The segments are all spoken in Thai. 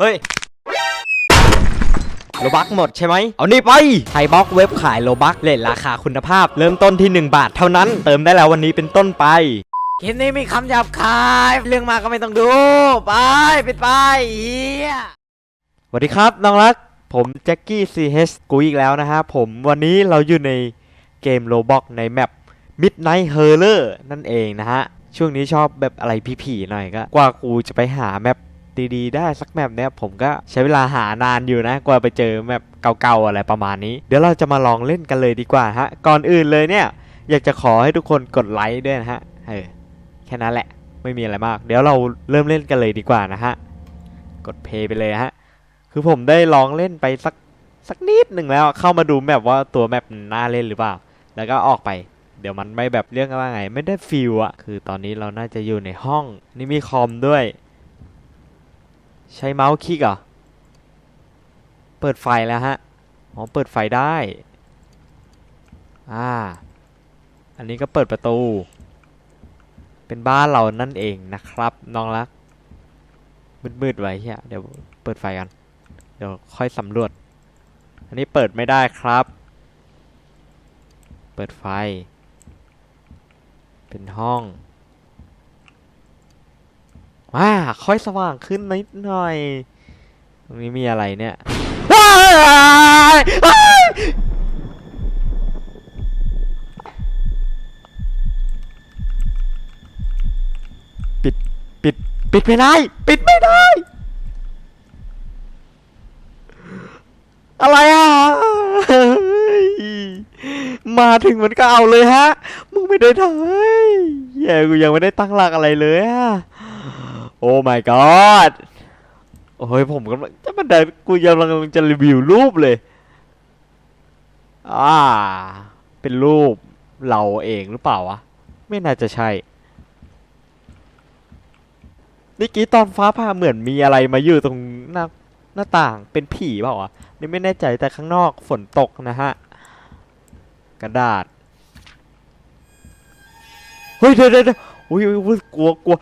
เฮ้ยโลบักหมดใช่ไหม เอานี่ไปไทยบล็อกเว็บขายโลบักเลทราคาคุณภาพ เริ่มต้นที่ 1 บาทเท่านั้น เติมได้แล้ววันนี้เป็นต้นไปคลิปนี้มีคำหยาบคาย เรื่องมากก็ไม่ต้องดู ไปปิดไปเฮียสวัสดีครับน้องรัก ผมแจ็คกี้ซีเฮสกูอีกแล้วนะฮะ ผมวันนี้เราอยู่ในเกมโลบ็อกในแมป Midnight h o r r o r นั่นเองนะฮะ ช่วงนี้ชอบแบบอะไรผีๆหน่อยก็ กว่ากูจะไปหาแมป ดีๆ ได้สักแมปเนี้ยผมก็ใช้เวลาหานานอยู่นะกว่าไปเจอแมปเก่าๆอะไรประมาณนี้ เดี๋ยวเราจะมาลองเล่นกันเลยดีกว่าฮะ ก่อนอื่นเลยเนี่ย อยากจะขอให้ทุกคนกดไลค์ด้วยนะฮะเออแค่นั้นแหละไม่มีอะไรมาก เดี๋ยวเราเริ่มเล่นกันเลยดีกว่านะฮะกดเพย์ไปเลยฮะคือผมได้ลองเล่นไปสักสักนิดหนึ่งแล้วเข้ามาดูแมปว่าตัวแมปนน่าเล่นหรือเปล่า แล้วก็ออกไป เดี๋ยวมันไม่แบบเรื่องว่าไง ไม่ได้ฟิลอะคือตอนนี้เราน่าจะอยู่ในห้องนี่มีคอมด้วย ใช้เมาส์คลิกเหรอเปิดไฟแล้วฮะอ๋อเปิดไฟได้อ่าอันนี้ก็เปิดประตู เป็นบ้านเรานั่นเองนะครับน้องรัก มืดๆไว้เฮียเดี๋ยวเปิดไฟกัน เดี๋ยวค่อยสำรวจ อันนี้เปิดไม่ได้ครับ เปิดไฟ เป็นห้อง ว้าค่อยสว่างขึ้นนิดหน่อย ตรงนี้มีอะไรเนี่ยว้ายว้ายปิด ปิด ปิดไม่ได้ ปิดไม่ได้ อะไรอะ มาถึงมันก็เอาเลยฮะ มึงไม่ได้ทำแย่กูยังไม่ได้ตั้งหลักอะไรเลยอะ อ้ my god โอ้ยผมกำลังจะมันเดินกูยังกำลังจะรีวิวรูปเลย อ่า เป็นรูปเราเองหรือเปล่าวะ ไม่น่าจะใช่เมื่กี้ตอนฟ้าผ่าเหมือนมีอะไรมาอยู่ตรงหน้าหน้าต่างเป็นผีเปล่าวะนี่ไม่แน่ใจแต่ข้างนอกฝนตกนะฮะ กระดาษ เฮ้ยเดี๋ยวเดี๋ยวเดี๋ยว อุ้ยอุ้ยกลัวกลัว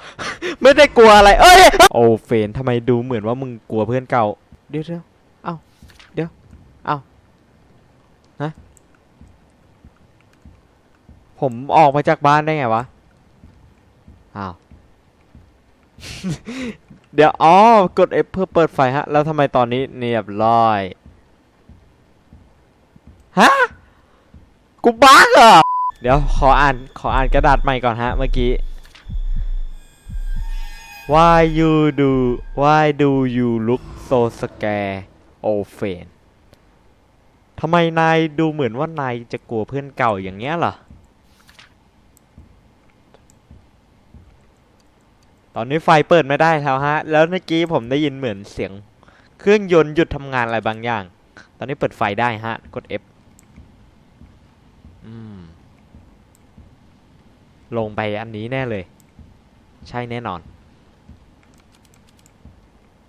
ไม่ได้กลัวอะไร เอ้ย โอ้เฟนทำไมดูเหมือนว่ามึงกลัวเพื่อนเก่า เดี๋ยวเดี๋ยวเอ้าเดี๋ยว เอ้าฮะ ผมออกมาจากบ้านได้ไงวะ อ้าว เดี๋ยว อ๋อ กด F เพื่อเปิดไฟฮะ แล้วทำไมตอนนี้เรียบร้อย ฮะ กูบั๊กเหรอเดี๋ยวขออ่านขออ่านกระดาษใหม่ก่อนฮะเมื่อกี้ Why you do Why do you look so scared old friend ทำไมนายดูเหมือนว่านายจะกลัวเพื่อนเก่าอย่างเงี้ยเหรอตอนนี้ไฟเปิดไม่ได้แล้วฮะ แล้วเมื่อกี้ผมได้ยินเหมือนเสียง เครื่องยนต์หยุดทำงานอะไรบางอย่าง ตอนนี้เปิดไฟได้ฮะ กด F อืมลงไปอันนี้แน่เลย ใช่แน่นอน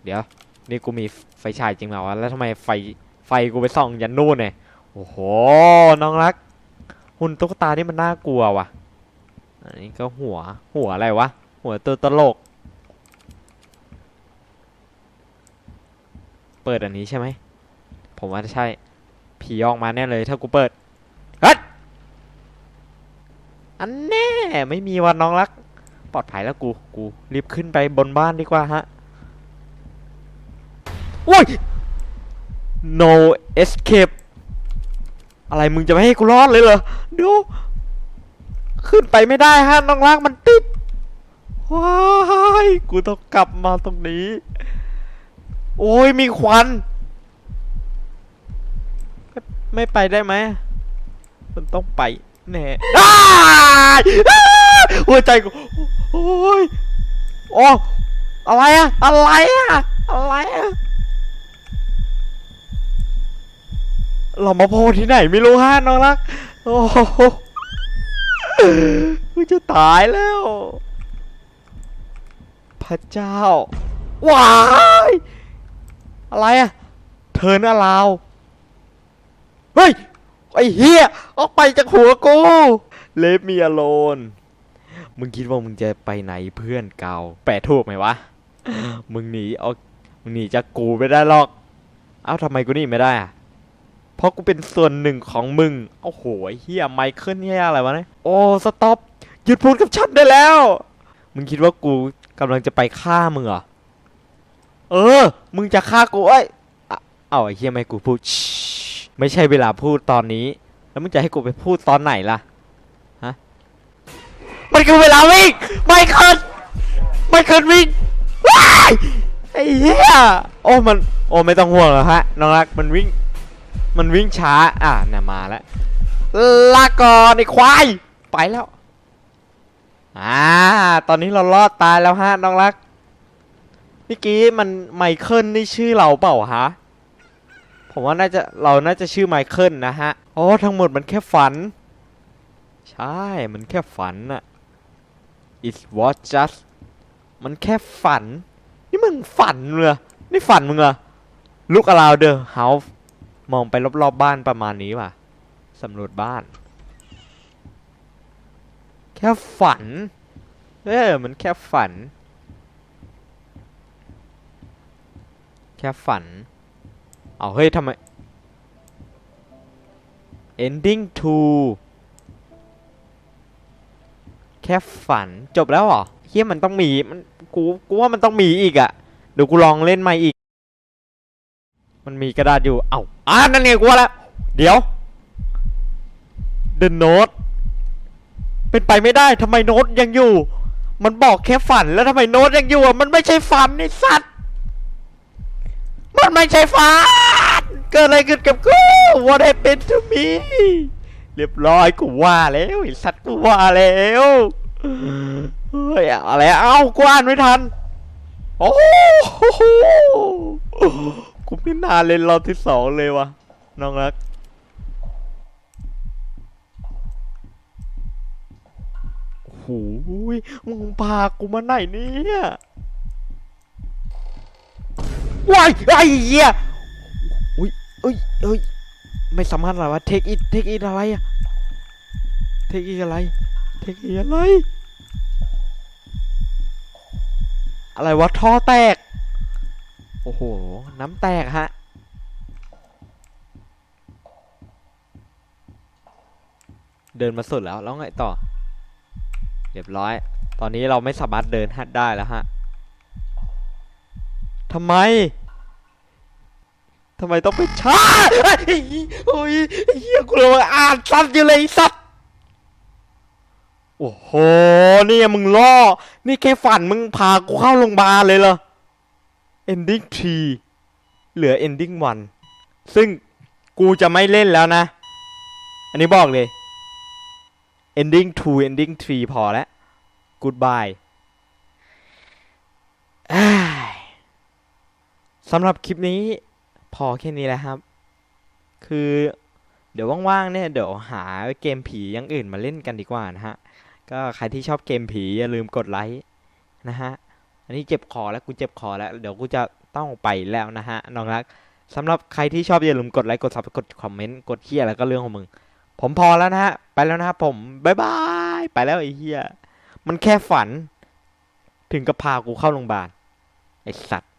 เดี๋ยว นี่กูมีไฟฉายจริงเหรอวะแล้วทำไมไฟไฟกูไปส่องยันนู่นเนี่ยโอ้โหน้องรัก หุ่นตุ๊กตานี่มันน่ากลัวว่ะ อันนี้ก็หัวหัวอะไรวะ หัวตัวตลก เปิดอันนี้ใช่ไหมผมว่าใช่ผีออกมาแน่เลยถ้ากูเปิดเฮ้ยอันแน่ไม่มีวันน้องรัก ปลอดภัยแล้วกูกูรีบขึ้นไปบนบ้านดีกว่าฮะ อ้ย no escape อะไรมึงจะไม่ให้กูรอดเลยเหรอเดี๋ยวขึ้นไปไม่ได้ฮะน้องรักมันติดว้ายกูต้องกลับมาตรงนี้ โอ้ยมีควัน ไม่ไปได้ไหมมันต้องไปแน่หัวใจกูโอ้ยโอ้อะไรอะอะไรอะอะไรอะ เรามาโพที่ไหนไม่รู้ฮะน้องรัก โอ้โหกูจะตายแล้ว พระเจ้า ว้าย อะไรอะเธอหน้าลาว เฮ้ย ไอ้เฮียออกไปจากหัวกูเลฟมีอโลน มึงคิดว่ามึงจะไปไหนเพื่อนเก่า แปลถูกไหมวะ มึงหนีออก มึงหนีจากกูไม่ได้หรอก เอ้าทำไมกูหนีไม่ได้อะ เพราะกูเป็นส่วนหนึ่งของมึง โอ้โหเฮียไมเคิลเฮียอะไรวะเนี่ย โอ้สต็อปหยุดพูดกับฉันได้แล้ว มึงคิดว่ากูกำลังจะไปฆ่ามึงเหรอ เออ มึงจะฆ่ากูเอ้ยเอาไอ้เฮียไม่กูพูด ไม่ใช่เวลาพูดตอนนี้ แล้วมึงจะให้กูไปพูดตอนไหนล่ะ ฮะ มันคือเวลาวิ่งไม่เคิลไม่เคิลวิ่งว้ายไอ้เหี้ย โอ้มัน โอ้ไม่ต้องห่วงหรอกฮะ น้องรัก มันวิ่ง มันวิ่งช้า อะเนี่ยมาแล้วลาก่อนไอ้ควาย ไปแล้ว อ่า ตอนนี้เรารอดตายแล้วฮะน้องรักเมื่อกี้มันไมเคิลนี่ชื่อเราเปล่าฮะ ผมว่าน่าจะเราน่าจะชื่อไมเคิลนะฮะโอ้ทั้งหมดมันแค่ฝัน ใช่ มันแค่ฝันอะ it was just มันแค่ฝัน นี่มึงฝันเหรอนี่ฝันมึงเหรอ look around the house มองไปรอบๆบ้านประมาณนี้ว่ะสำรวจบ้าน แค่ฝัน เออมันแค่ฝัน แค่ฝัน เอาเฮ้ยทำไม ending to แค่ฝันจบแล้วเหรอเฮียมันต้องมีมันกูกูว่ามันต้องมีอีกอะเดี๋ยวกูลองเล่นใหม่อีก มันมีกระดาษอยู่ เอ้าอ่านั่นไงกูว่าแล้ว เดี๋ยว The Note เป็นไปไม่ได้ทำไมโน้ตยังอยู่ มันบอกแค่ฝันแล้วทำไมโน้ตยังอยู่อะ มันไม่ใช่ฝันไอ้สัตว์ มันไม่ใช่ฝัน เกิดอะไรขึ้นกับกู What happened to me เรียบร้อยกูว่าแล้วไอ้สัตว์กูว่าแล้วเฮ้ยอะไรเอ้ากูอ่านไม่ทัน โอ้โห กูไม่น่าเล่นรอบที่สองเลยวะน้องรักโอ้โหยมึงพากูมาไหนเนี่ยว้ายไอ้เหี้ยอุ้ยเอ้ยเอ้ย ไม่สามารถอะไรวะเทคอิทเทคอิทอะไรอะเทคอิทอะไร เทคอิทอะไร อะไรวะท่อแตก อ้โห น้ำแตกฮะเดินมาสุดแล้ว แล้วไงต่อ เรียบร้อย ตอนนี้เราไม่สามารถเดินฮัดได้แล้วฮะทำไมทำไมต้องเป็นชาโอ้ยเฮียกูเลยอ่านซ้ำอยู่เลยไอ้สัตว์โอ้โหนี่มึงล่อ นี่แค่ฝันมึงพากูเข้าโรงพยาบาลเลยเหรอ ending 3เหลือ ending 1 ซึ่งกูจะไม่เล่นแล้วนะ อันนี้บอกเลย ending 2 ending 3 พอแล้ว goodbye สำหรับคลิปนี้พอแค่นี้แหละครับ คือเดี๋ยวว่างๆเนี่ยเดี๋ยวหาเกมผีอย่างอื่นมาเล่นกันดีกว่านะฮะ ก็ใครที่ชอบเกมผีอย่าลืมกดไลค์นะฮะ อันนี้เจ็บคอแล้วกูเจ็บคอแล้ว เดี๋ยวกูจะต้องไปแล้วนะฮะน้องรักสำหรับใครที่ชอบอย่าลืมกดไลค์กดซับกดคอมเมนต์กดเฮียแล้วก็เรื่องของมึง ผมพอแล้วนะฮะ ไปแล้วนะครับผมบายบายไปแล้วไอ้เฮียมันแค่ฝัน ถึงกับพากูเข้าโรงพยาบาลไอ้สัตว์